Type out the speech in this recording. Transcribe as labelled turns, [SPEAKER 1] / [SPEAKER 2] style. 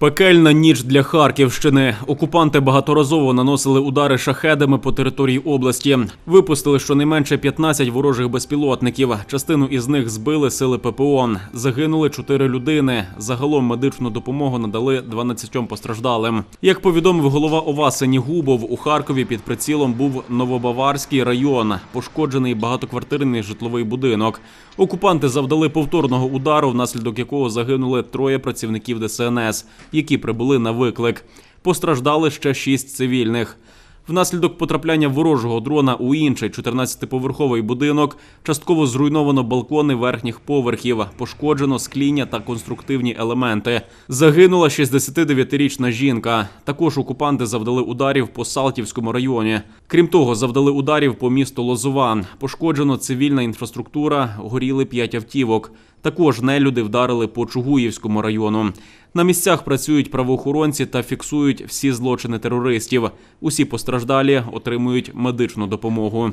[SPEAKER 1] Пекельна ніч для Харківщини. Окупанти багаторазово наносили удари шахедами по території області. Випустили щонайменше 15 ворожих безпілотників. Частину із них збили сили ППО. Загинули 4 людини. Загалом медичну допомогу надали 12 постраждалим. Як повідомив голова ОВА Сенігубов, у Харкові під прицілом був Новобаварський район. Пошкоджений багатоквартирний житловий будинок. Окупанти завдали повторного удару, внаслідок якого загинули троє працівників ДСНС, які прибули на виклик. Постраждали ще шість цивільних. Внаслідок потрапляння ворожого дрона у інший 14-поверховий будинок частково зруйновано балкони верхніх поверхів, пошкоджено скління та конструктивні елементи. Загинула 69-річна жінка. Також окупанти завдали ударів по Салтівському районі. Крім того, завдали ударів по місту Лозова. Пошкоджено цивільна інфраструктура, горіли п'ять автівок. Також нелюди вдарили по Чугуївському району. На місцях працюють правоохоронці та фіксують всі злочини терористів. Усі постраждалі отримують медичну допомогу.